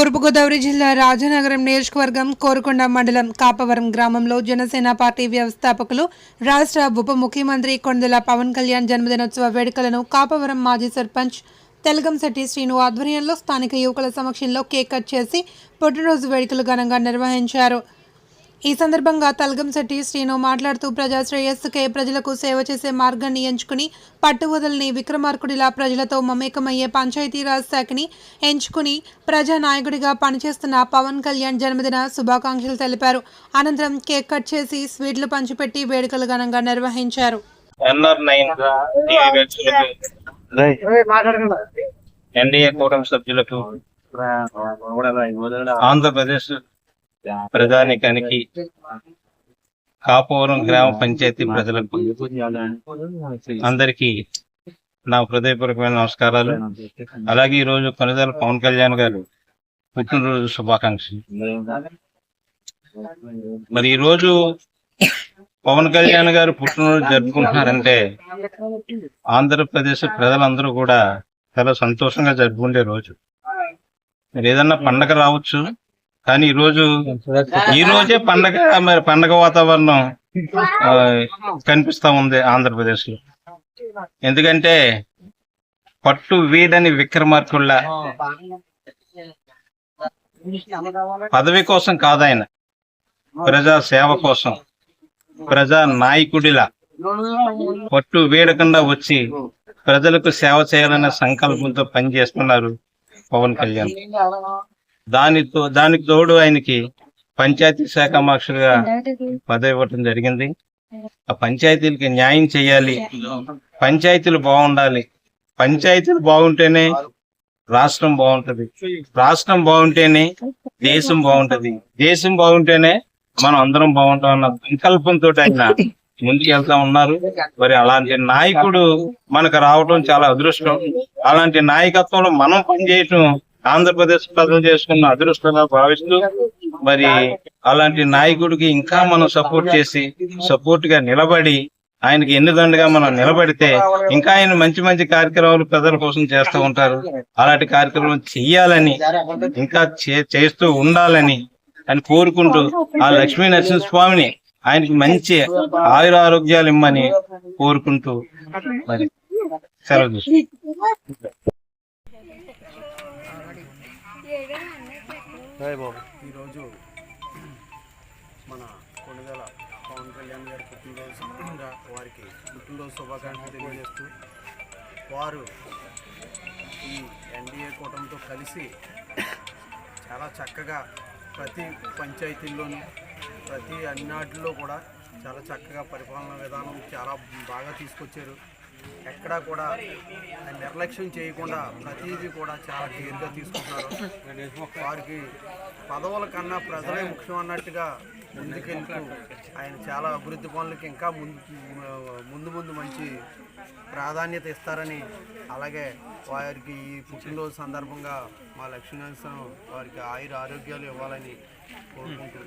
తూర్పుగోదావరి జిల్లా రాజనగరం నియోజకవర్గం కోరుకొండ మండలం కాపవరం గ్రామంలో జనసేన పార్టీ వ్యవస్థాపకులు రాష్ట్ర ఉప ముఖ్యమంత్రి కొండల పవన్ కళ్యాణ్ జన్మదినోత్సవ వేడుకలను కాపవరం మాజీ సర్పంచ్ తెలగంశెట్టి శ్రీను ఆధ్వర్యంలో స్థానిక యువకుల సమక్షంలో కేక్ కట్ చేసి పుట్టినరోజు వేడుకలు ఘనంగా నిర్వహించారు. ఈ సందర్భంగా తలగంశెట్టి శ్రీను మాట్లాడుతూ ప్రజా శ్రేయస్సుకే ప్రజలకు సేవ చేసే మార్గాన్ని ఎంచుకుని పట్టువదలని విక్రమార్కుడిలా ప్రజలతో మమేకమయ్యే పంచాయతీరాజ్ శాఖని ఎంచుకుని ప్రజా నాయకుడిగా పనిచేస్తున్న పవన్ కళ్యాణ్ జన్మదిన శుభాకాంక్షలు తెలిపారు. అనంతరం కేక్ కట్ చేసి స్వీట్లు పంచిపెట్టి వేడుకలు ఘనంగా నిర్వహించారు. ఎన్డీఏ కూటమి సభ్యులకు ఆంధ్రప్రదేశ్ ప్రజానికానికి కాపవరం గ్రామ పంచాయతీ ప్రజలకు అందరికీ నా హృదయపూర్వకమైన నమస్కారాలు. అలాగే ఈ రోజు కొనిదల పవన్ కళ్యాణ్ గారు పుట్టినరోజు శుభాకాంక్షలు. మరి ఈ రోజు పవన్ కళ్యాణ్ గారు పుట్టినరోజు జరుపుకుంటున్నారంటే ఆంధ్రప్రదేశ్ ప్రజలందరూ కూడా చాలా సంతోషంగా జరుపుకునే రోజు. మరి ఏదన్నా పండగ రావచ్చు కానీ ఈ రోజు ఈ రోజే పండగ మరి పండగ వాతావరణం కనిపిస్తా ఉంది ఆంధ్రప్రదేశ్లో ఎందుకంటే పట్టు వీడని విక్రమార్కుళ్ళ పదవి కోసం కాదాయన. ప్రజా సేవ కోసం. ప్రజా నాయకుడిలా. పట్టు వీడకుండా వచ్చి ప్రజలకు సేవ చేయాలనే సంకల్పంతో పనిచేస్తున్నారు పవన్ కళ్యాణ్. దానితో దానికి తోడు ఆయనకి పంచాయతీ శాఖ మార్షల్గా పదవి ఇవ్వటం జరిగింది. ఆ పంచాయతీలకి న్యాయం చేయాలి. పంచాయతీలు బాగుండాలి. పంచాయతీలు బాగుంటేనే రాష్ట్రం బాగుంటది. రాష్ట్రం బాగుంటేనే దేశం బాగుంటది. దేశం బాగుంటేనే మనం అందరం బాగుంటాం అన్న సంకల్పంతో ఆయన ముందుకు వెళ్తా ఉన్నారు. మరి అలాంటి నాయకుడు మనకు రావడం చాలా అదృష్టం. అలాంటి నాయకత్వంలో మనం పనిచేయటం ఆంధ్రప్రదేశ్ ప్రజలు చేసుకున్న అదృష్టంగా భావిస్తూ మరి అలాంటి నాయకుడికి ఇంకా మనం సపోర్ట్ చేసి సపోర్ట్గా నిలబడి ఆయనకి ఎన్నుదండగా మనం నిలబడితే ఇంకా ఆయన మంచి మంచి కార్యక్రమాలు ప్రజల కోసం చేస్తూ ఉంటారు. అలాంటి కార్యక్రమం చెయ్యాలని ఇంకా చే- చేస్తూ ఉండాలని అని కోరుకుంటూ ఆ లక్ష్మీ నరసింహస్వామిని ఆయనకి మంచి ఆయుర ఆరోగ్యాలు ఇమ్మని కోరుకుంటూ మరి సెలవు బాబు. ఈరోజు మన కొనుగోల పవన్ కళ్యాణ్ గారి పుట్టినరోజు సందర్భంగా వారికి పుట్టినరోజు శుభాకాంక్షలు తెలియజేస్తూ వారు ఈ ఎన్డీఏ కూటమితో కలిసి చాలా చక్కగా ప్రతి పంచాయతీల్లోనూ ప్రతి అన్నిటిలో కూడా చాలా చక్కగా పరిపాలన విధానం చాలా బాగా తీసుకొచ్చారు. ఎక్కడా కూడా నిర్లక్ష్యం చేయకుండా ప్రతిదీ కూడా చాలా క్లియర్గా తీసుకుంటున్నారు. వారికి పదవుల కన్నా ప్రజలే ముఖ్యం అన్నట్టుగా ముందుకెళ్తూ ఆయన చాలా అభివృద్ధి పనులకి ఇంకా ముందు ముందు ముందు మంచి ప్రాధాన్యత ఇస్తారని అలాగే వారికి ఈ పుట్టినరోజు సందర్భంగా మా లక్ష్మీనరసింహం వారికి ఆయుర ఆరోగ్యాలు ఇవ్వాలని కోరుకుంటూ